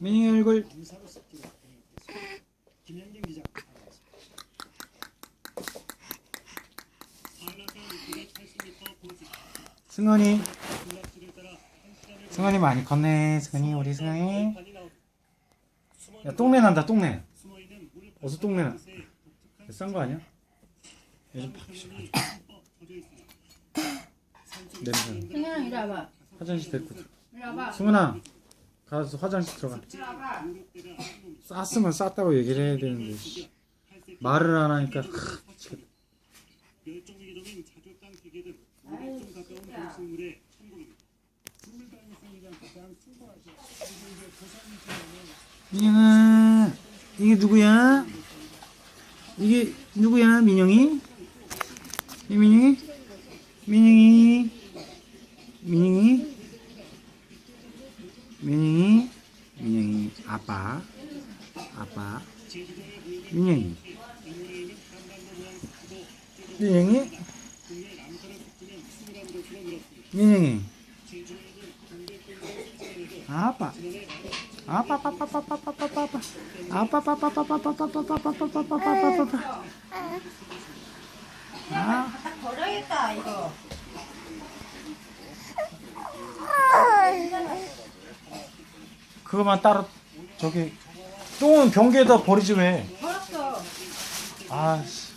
민희 얼굴. 김현경 기자. 승원이 승원이 많이 컸네 승원이 우리 승원이 야 똥내 난다 똥내 어디서 똥내 나? 싼거 아니야? 요즘 냄새 승현아 이리 와봐 화장실 데리고 들어. 이리 와봐 승원아 가서 화장실 들어가. 쌌으면 쌌다고 얘기를 해야 되는데 씨. 말을 안 하니까 크, 미치겠다. 민영아, 이게 누구야? 이게 누구야, 민영이? 이 민영이? 민영이? 민영이? 민영이? 민영이 아빠 아빠 민영이 민영이? 민영이 아빠 아빠 아빠 아 그거만 따로 저기 똥은 변기에다 버리지 왜? 버렸어 아 씨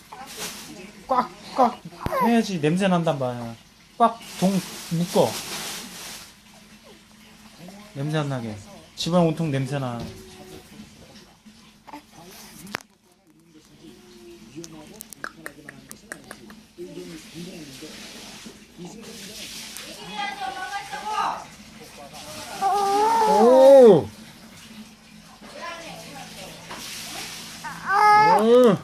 꽉 꽉 해야지 냄새 난단 말이야. 꽉 동 묶어. 냄새 안 나게. 집안 온통 냄새 나. 어.